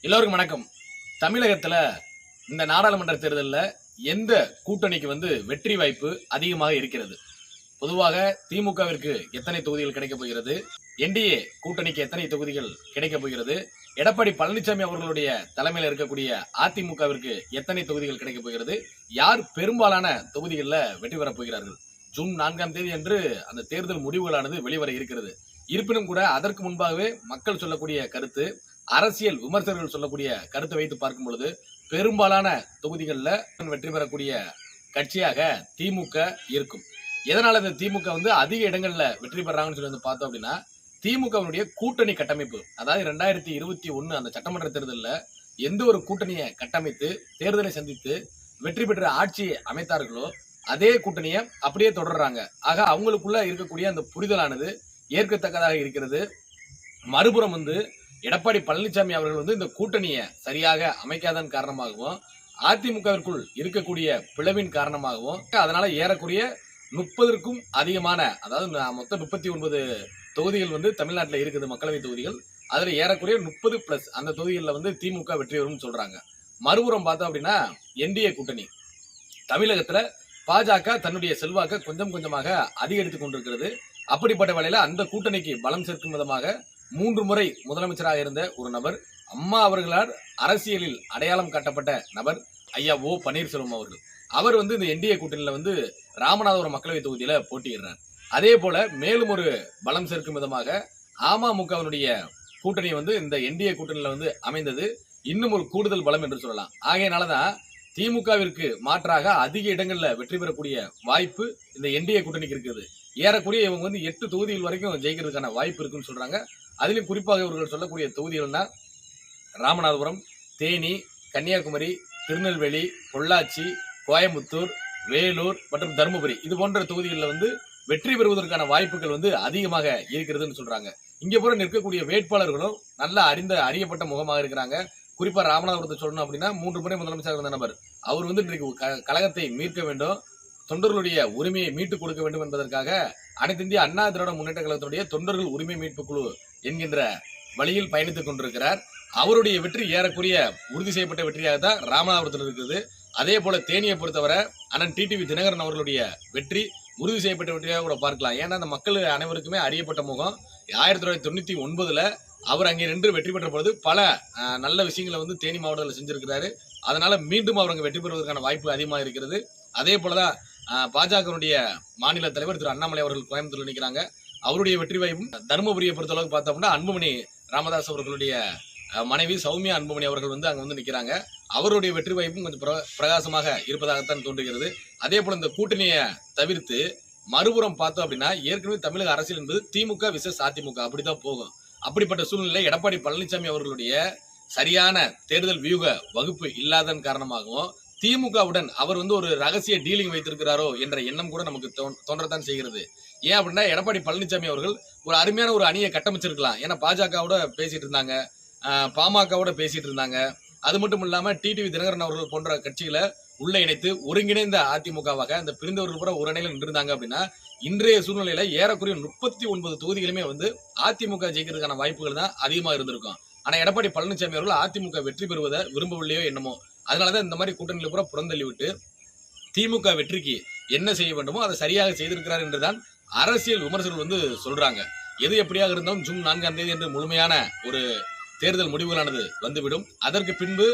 எல்லோருக்கும் வணக்கம். தமிழகத்துல இந்த நாடாளுமன்ற தேர்தலில் எந்த கூட்டணிக்கு வந்து வெற்றி வாய்ப்பு அதிகமாக இருக்கிறது? பொதுவாக திமுகவிற்கு எத்தனை தொகுதிகள் கிடைக்கப் போகிறது? என்டிஏ கூட்டணிக்கு எத்தனை தொகுதிகள் கிடைக்கப் போகிறது? எடப்பாடி பழனிசாமி அவர்களுடைய தலைமையில் இருக்கக்கூடிய அதிமுகவிற்கு எத்தனை தொகுதிகள் கிடைக்கப் போகிறது? யார் பெரும்பாலான தொகுதிகளில் வெற்றி பெறப் போகிறார்கள்? ஜூன் நான்காம் தேதி அன்று அந்த தேர்தல் முடிவுகளானது வெளிவர இருக்கிறது. இருப்பினும் கூட அதற்கு முன்பாகவே மக்கள் சொல்லக்கூடிய கருத்து அரசியல் விமர்சகர்கள் சொல்லக்கூடிய கருத்தை வைத்து பார்க்கும் பொழுது பெரும்பாலான தொகுதிகளில் வெற்றி பெறக்கூடிய கட்சியாக திமுக இருக்கும். எதனால இந்த திமுக வந்து அதிக இடங்கள்ல வெற்றி பெறாங்கன்னு சொல்லி வந்து பார்த்தோம் அப்படின்னா திமுகவினுடைய கூட்டணி கட்டமைப்பு அதாவது ரெண்டாயிரத்தி இருபத்தி ஒன்று அந்த சட்டமன்ற தேர்தலில் எந்த ஒரு கூட்டணியை கட்டமைத்து தேர்தலை சந்தித்து வெற்றி பெற்ற ஆட்சியை அமைத்தார்களோ அதே கூட்டணியை அப்படியே தொடர்றாங்க. ஆக அவங்களுக்குள்ள இருக்கக்கூடிய அந்த புரிதலானது ஏற்கத்தக்கதாக இருக்கிறது. மறுபுறம் வந்து எடப்பாடி பழனிசாமி அவர்கள் வந்து இந்த கூட்டணியை சரியாக அமைக்காதன் காரணமாகவும் அதிமுகவிற்குள் இருக்கக்கூடிய பிளவின் காரணமாகவும் அதனால ஏறக்குறைய முப்பதற்கும் அதிகமான அதாவது மொத்தம் முப்பத்தி ஒன்பது தொகுதிகள் வந்து தமிழ்நாட்டில் இருக்குது மக்களவை தொகுதிகள். அதில் ஏறக்குறைய முப்பது பிளஸ் அந்த தொகுதிகளில் வந்து திமுக வெற்றி வரும்னு சொல்கிறாங்க மறுபுறம் பார்த்தோம் அப்படின்னா என்டிஏ கூட்டணி. தமிழகத்தில் பாஜக தன்னுடைய செல்வாக்கை கொஞ்சம் கொஞ்சமாக அதிகரித்து கொண்டிருக்கிறது. அப்படிப்பட்ட வேளையில அந்த கூட்டணிக்கு பலம் சேர்க்கும் விதமாக மூன்று முறை முதலமைச்சராக இருந்த ஒரு நபர் அம்மா அவர்களால் அரசியலில் அடையாளம் காட்டப்பட்ட நபர் ஐயா ஓ பன்னீர்செல்வம் அவர்கள். அவர் வந்து இந்த என்டிஏ கூட்டணியில் வந்து ராமநாதபுரம் மக்களவை தொகுதியில் போட்டியிடுறார். அதே போல மேலும் ஒரு பலம் சேர்க்கும் விதமாக அமமுகவினுடைய கூட்டணி வந்து இந்த என்டிஏ கூட்டணியில் வந்து அமைந்தது. இன்னும் ஒரு கூடுதல் பலம் என்று சொல்லலாம். ஆகையினாலதான் திமுகவிற்கு மாற்றாக அதிக இடங்களில் வெற்றி பெறக்கூடிய வாய்ப்பு இந்த என்டிஏ கூட்டணிக்கு இருக்குது. ஏறக்கூடிய இவங்க வந்து எட்டு தொகுதிகள் வரைக்கும் ஜெயிக்கிறதுக்கான வாய்ப்பு இருக்குன்னு சொல்றாங்க. அதிலும் குறிப்பாக இவர்கள் சொல்லக்கூடிய தொகுதிகள்னா ராமநாதபுரம் தேனி கன்னியாகுமரி திருநெல்வேலி பொள்ளாச்சி கோயம்புத்தூர் வேலூர் மற்றும் தருமபுரி. இது போன்ற தொகுதிகளில் வந்து வெற்றி பெறுவதற்கான வாய்ப்புகள் வந்து அதிகமாக இருக்கிறதுன்னு சொல்றாங்க. இங்கே பூரா நிற்கக்கூடிய வேட்பாளர்களும் நல்ல அறிந்த அறியப்பட்ட முகமாக இருக்கிறாங்க. குறிப்பா ராமநாதபுரத்தை சொல்லணும் அப்படின்னா மூன்று முறை முதலமைச்சர் இருந்த நபர். அவர் வந்து இன்றைக்கு க- கழகத்தை மீட்க வேண்டும் தொண்டர்களுடைய உரிமையை மீட்டுக் கொடுக்க வேண்டும் என்பதற்காக அனைத்து இந்திய அண்ணா திராவிட முன்னேற்ற கழகத்தினுடைய தொண்டர்கள் உரிமை மீட்பு குழு என்கின்ற வழியில் பயணித்துக் கொண்டிருக்கிறார். அவருடைய வெற்றி ஏறக்குரிய உறுதி செய்யப்பட்ட வெற்றியாக தான் ராமநாதபுரத்தில் இருக்குது அதே போல தேனியை பொறுத்தவரை அண்ணன் டிடிவி தினகரன் அவர்களுடைய வெற்றி உறுதி செய்யப்பட்ட வெற்றியாக கூட பார்க்கலாம். ஏன்னா அந்த மக்கள் அனைவருக்குமே அறியப்பட்ட முகம். ஆயிரத்தி தொள்ளாயிரத்தி தொண்ணூற்றி ஒன்பதில் அவர் அங்கே நின்று வெற்றி பெற்ற பொழுது பல நல்ல விஷயங்களை வந்து தேனி மாவட்டத்தில் செஞ்சுருக்கிறாரு. அதனால் மீண்டும் அவர் அங்கே வெற்றி பெறுவதற்கான வாய்ப்பு அதிகமாக இருக்கிறது. அதே போலதான் பாஜகனுடைய மாநில தலைவர் திரு அண்ணாமலை அவர்கள் கோயம்புத்தூர்ல நிற்கிறாங்க அவருடைய வெற்றி வாய்ப்பும் தருமபுரியை பொறுத்தளவுக்கு பார்த்தோம்னா அன்புமணி ராமதாஸ் அவர்களுடைய மனைவி சௌமியா அன்புமணி அவர்கள் வந்து அங்கே வந்து நிற்கிறாங்க அவருடைய வெற்றி வாய்ப்பும் கொஞ்சம் பிர- பிரகாசமாக இருப்பதாகத்தான் தோன்றுகிறது. அதே போல இந்த கூட்டணியை தவிர்த்து மறுபுறம் பார்த்தோம் அப்படின்னா ஏற்கனவே தமிழக அரசியல் என்பது திமுக விசஸ் அதிமுக அப்படிதான் போகும். அப்படிப்பட்ட சூழ்நிலை எடப்பாடி பழனிசாமி அவர்களுடைய சரியான தேர்தல் வியூக வகுப்பு இல்லாதன் காரணமாகவும் திமுகவுடன் அவர் வந்து ஒரு ரகசிய டீலிங் வைத்திருக்கிறாரோ என்ற எண்ணம் கூட நமக்கு தோன்- தோன்றத்தான் செய்கிறது. ஏன் அப்படின்னா எடப்பாடி பழனிசாமி அவர்கள் ஒரு அருமையான ஒரு அணியை கட்டமைச்சிருக்கலாம். ஏன்னா பாஜகவோட பேசிட்டு இருந்தாங்க. பாமகவோட பேசிட்டு இருந்தாங்க. அது மட்டும் இல்லாமல் டிடிவி தினகரன் அவர்கள் போன்ற கட்சிகளை உள்ள இணைத்து ஒருங்கிணைந்த அதிமுகவாக அந்த பிரிந்தவர்கள் கூட ஒரு அணையில் நின்றிருந்தாங்க அப்படின்னா இன்றைய சூழ்நிலையில ஏறக்குறைய முப்பத்தி ஒன்பது தொகுதிகளுமே வந்து அதிமுக ஜெயிக்கிறதுக்கான வாய்ப்புகள் தான் அதிகமாக இருந்திருக்கும். ஆனா எடப்பாடி பழனிசாமி அவர்கள் அதிமுக வெற்றி பெறுவதை விரும்பவில்லையோ என்னமோ. அதனாலதான் இந்த மாதிரி கூட்டணியில் கூட புறந்தள்ளி விட்டு திமுக வெற்றிக்கு என்ன செய்ய வேண்டுமோ அதை சரியாக செய்திருக்கிறார் என்றுதான் அரசியல் விமர்சகர்கள் வந்து சொல்றாங்க. எது எப்படியாக இருந்தாலும் ஜூன் நான்காம் தேதி என்று முழுமையான ஒரு தேர்தல் முடிவுகளானது வந்துவிடும். அதற்கு பின்பு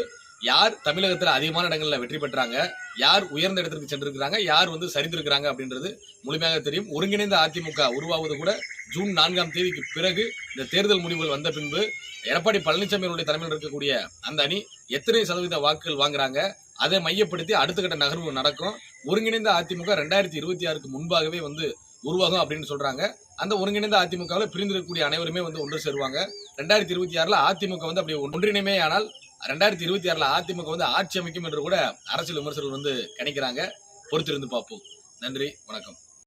யார் தமிழகத்தில் அதிகமான இடங்களில் வெற்றி பெற்றாங்க யார் உயர்ந்த இடத்திற்கு சென்றிருக்கிறாங்க யார் வந்து சரிந்திருக்கிறாங்க அப்படின்றது முழுமையாக தெரியும். ஒருங்கிணைந்த அதிமுக உருவாவது கூட ஜூன் நான்காம் தேதிக்கு பிறகு இந்த தேர்தல் முடிவுகள் வந்த பின்பு எடப்பாடி பழனிசாமியினுடைய தலைமையில் இருக்கக்கூடிய அந்த அணி எத்தனை சதவீத வாக்குகள் வாங்குறாங்க அதை மையப்படுத்தி அடுத்த கட்ட நகர்வு நடக்கும். ஒருங்கிணைந்த அதிமுக ரெண்டாயிரத்தி இருபத்தி ஆறுக்கு முன்பாகவே வந்து உருவாகும் அப்படின்னு சொல்கிறாங்க அந்த ஒருங்கிணைந்த அதிமுகவில் பிரிந்திருக்கக்கூடிய அனைவருமே வந்து ஒன்று சேருவாங்க. ரெண்டாயிரத்தி இருபத்தி ஆறில் அதிமுக வந்து அப்படி ஒன்றிணைமே ஆனால் ரெண்டாயிரத்தி இருபத்தி ஆறில் அதிமுக வந்து ஆட்சி அமைக்கும் என்று கூட அரசியல் விமர்சகர்கள் வந்து கணிக்கிறாங்க. பொறுத்திருந்து பார்ப்போம். நன்றி வணக்கம்.